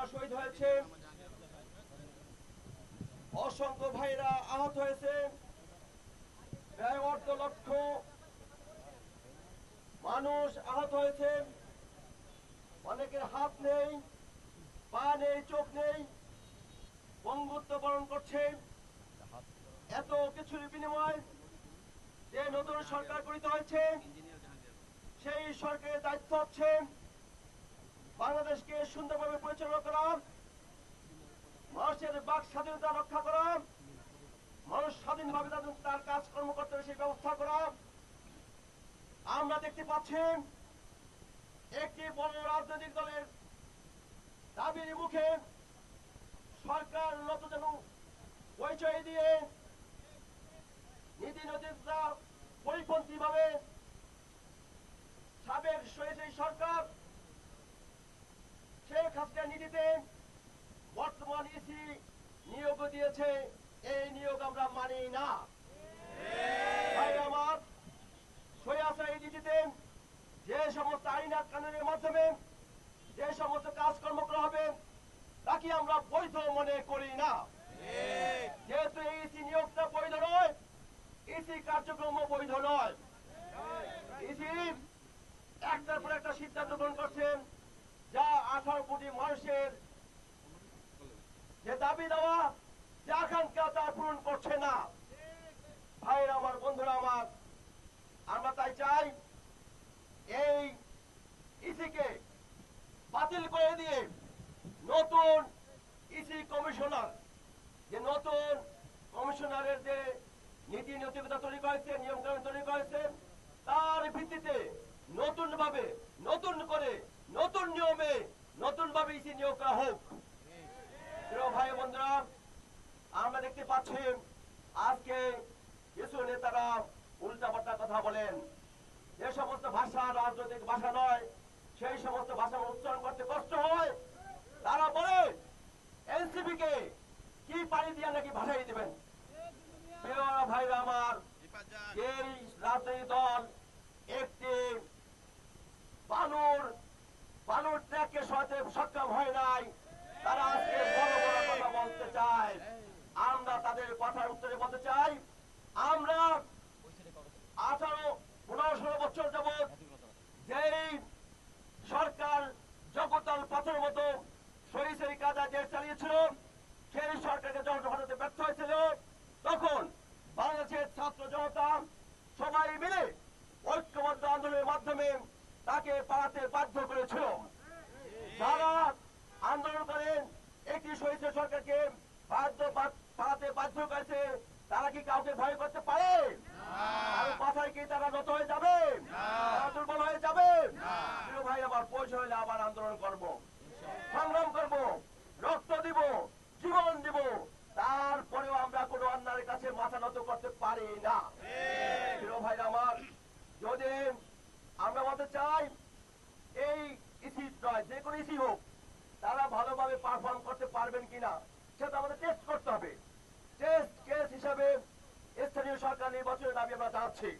ভাই ও বোনরা শহীদ হয়েছে। অসংখ্য ভাইরা আহত হয়েছে। প্রায় অর্ধ লক্ষ মানুষ আহত হয়েছে। অনেকের হাত নেই, পা নেই, চোখ নেই, বঙ্গুত্ব বরণ করছে। এত কিছুর বিনিময় যে নতুন সরকার গঠিত হয়েছে, সেই সরকারের দায়িত্ব হচ্ছে বাংলাদেশকে সুন্দরভাবে পরিচালনা করা মানুষের বাক স্বাধীনতা রক্ষা করা মানুষ স্বাধীনভাবে তার কাজকর্ম করতে হবে সেই ব্যবস্থা করা আমরা দেখতে পাচ্ছি একটি বড় রাজনৈতিক দলের দাবির মুখে সরকার নত যেন পরিচয় দিয়ে নীতি নৈতিকতা পরিপন্থী ভাবে সাবেক সেই সরকার দিয়েছে, এই নিয়োগ আমরা মানি না। আমার যে সমস্ত আইন আর কানুনের মাধ্যমে যে সমস্ত কাজকর্ম করা হবে, তাকে আমরা বৈধ মনে করি না। যেহেতু ইসি নিয়োগটা বৈধ নয়, ইসি কার্যক্রম বৈধ নয়। ইসি একটার পর একটা সিদ্ধান্ত গ্রহণ করছেন যা আঠারো কোটি মানুষের যে দাবি দেওয়া যে আকাঙ্ক্ষা তা পূরণ করছে না ভাইয়ের আমার বন্ধুরা আমার আমরা তাই চাই, এই ইসিকে বাতিল করে দিয়ে নতুন ইসি কমিশনার, যে নতুন কমিশনারের যে নীতি নৈতিকতা তৈরি করেছে নিয়ম কানুন তৈরি করেছে, তার ভিত্তিতে নতুন ভাবে নতুন করে, নতুন নিয়মে নতুন ভাবে ইসি নিয়োগ করা হোক। ভাই বন্ধুরা, আমরা দেখতে পাচ্ছি, আজকে কিছু নেতারা উল্টাপাল্টা কথা বলেন। যে সমস্ত ভাষা রাজনৈতিক ভাষা নয়, সেই সমস্ত ভাষা উচ্চারণ করতে কষ্ট হয়। তারা বলে এনসিপি কে কি পানি দিয়ে নাকি ভাষাই দিবেন? ভাইরা আমার, এই রাজনৈতিক দল একটি বালুর বালুর ট্র্যাককে সরাতে সক্ষম হয় নাই। তারা আজকে বড় বড় কথা বলতে চায়। আমরা তাদের কথার উত্তরে বলতে চাই। তাকে পাড়াতে বাধ্য করেছিল। যারা আন্দোলন করেন একটি সহিত সরকারকে বাধ্য পাড়াতে পালাতে বাধ্য করেছে তারা কি কাউকে ভয় করতে পারে? কথায় কি তারা নত হয়ে যাবে? দুর্বল হয়ে যাবে? ভাই আবার পয়সা হলে আবার আন্দোলন করব। সংগ্রাম করব রক্ত দিব জীবন দিব তারপরেও আমরা কোনো অন্যায়ের কাছে মাথা নত করতে পারি না প্রিয় ভাই আমার যদি বলতে চাই এই ইসি নয়, যে কোনো ইসি হোক, তারা ভালোভাবে পারফর্ম করতে পারবেন কিনা, সেটা আমাদের টেস্ট করতে হবে। টেস্ট কেস হিসাবে স্থানীয় সরকার নির্বাচনের দাবি আমরা জানাচ্ছি।